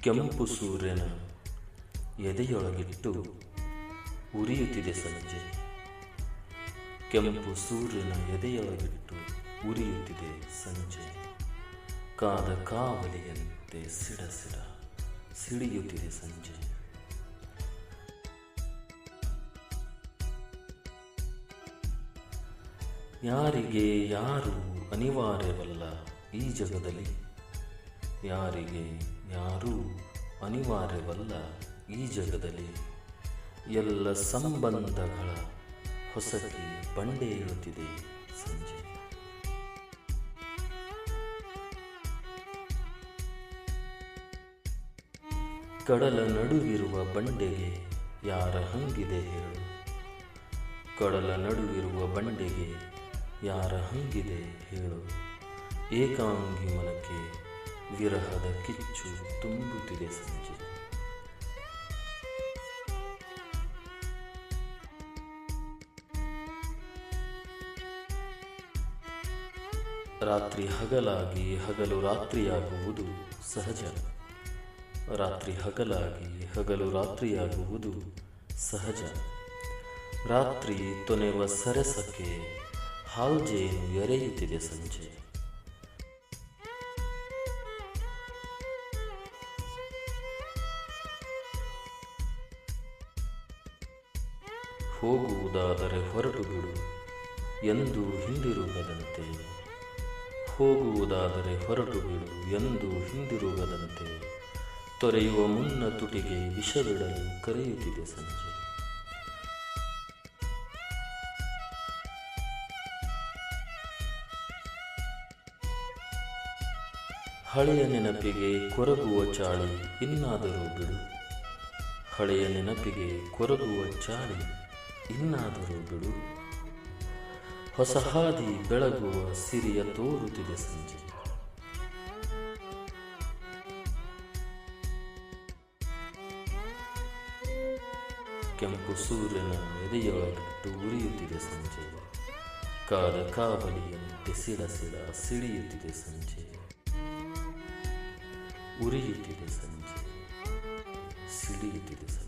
ಕೆಂಪು ಸೂರ್ಯನ ಎದೆಯೊಳಗಿಟ್ಟು ಉರಿಯುತ್ತಿದೆ ಸಂಜೆ. ಕೆಂಪು ಸೂರ್ಯನ ಎದೆಯೊಳಗಿಟ್ಟು ಉರಿಯುತ್ತಿದೆ ಸಂಜೆ. ಕಾದ ಕಾವಲಿಯಂತೆ ಸಿಡ ಸಿಡ ಸಿಡಿಯುತ್ತಿದೆ ಸಂಜೆ. ಯಾರಿಗೆ ಯಾರು ಅನಿವಾರ್ಯವಲ್ಲ ಈ ಜಗದಲ್ಲಿ? ಯಾರಿಗೆ ಯಾರೂ ಅನಿವಾರ್ಯವಲ್ಲ ಈ ಜಗದಲ್ಲಿ. ಎಲ್ಲ ಸಂಬಂಧಗಳ ಹೊಸಕಿ ಬಂಡೆ ಏಳುತ್ತಿದೆ ಸಂಜೆ. ಕಡಲ ನಡುವಿರುವ ಬಂಡೆಗೆ ಯಾರ ಹಂಗಿದೆ ಹೇಳು. ಕಡಲ ನಡುವಿರುವ ಬಂಡೆಗೆ ಯಾರ ಹಂಗಿದೆ ಹೇಳು. ಏಕಾಂಗಿ ಮನಕ್ಕೆ ವಿರಹದ ಕಿಚ್ಚು ತುಂಬುತ್ತಿದೆ ಸಂಜೆ. ರಾತ್ರಿ ಹಗಲಾಗಿ ಹಗಲು ರಾತ್ರಿಯಾಗುವುದು ಸಹಜ. ರಾತ್ರಿ ಹಗಲಾಗಿ ಹಗಲು ರಾತ್ರಿಯಾಗುವುದು ಸಹಜ. ರಾತ್ರಿ ತೊನೆವ ಸರಸಕ್ಕೆ ಹಾಲ್ಜೇನು ಎರೆಯುತ್ತಿದೆ ಸಂಜೆ. ಹೋಗುವುದಾದರೆ ಹೊರಟು ಬಿಡು ಎಂದು ಹಿಂದಿರುಗದಂತೆ. ಹೋಗುವುದಾದರೆ ಹೊರಟು ಬಿಡು ಎಂದು ಹಿಂದಿರುಗದಂತೆ. ತೊರೆಯುವ ಮುನ್ನ ತುಟಿಗೆ ವಿಷವಿಡಲು ಕರೆಯುತ್ತಿದೆ ಸಂಜೆ. ಹಳೆಯ ನೆನಪಿಗೆ ಕೊರಗುವ ಚಾಳಿ ಇನ್ನಾದರೂ ಬಿಡು. ಹಳೆಯ ನೆನಪಿಗೆ ಕೊರಗುವ ಚಾಳಿ ಇನ್ನಾದರೂ ಬಿಡು. ಹೊಸ ಹಾದಿ ಬೆಳಗುವ ಸಿರಿಯ ತೋರುತ್ತಿದೆ ಸಂಜೆ. ಕೆಂಪು ಸೂರ್ಯನ ಎದೆಯೊಳಗಿಟ್ಟು ಉರಿಯುತ್ತಿದೆ ಸಂಜೆ. ಕಾದ ಕಾವಲಿಯಂತೆ ಸಿಡ ಸಿಡ ಸಿಡಿಯುತ್ತಿದೆ ಸಂಜೆ. ಉರಿಯುತ್ತಿದೆ ಸಂಜೆ. ಸಿಡಿಯುತ್ತಿದೆ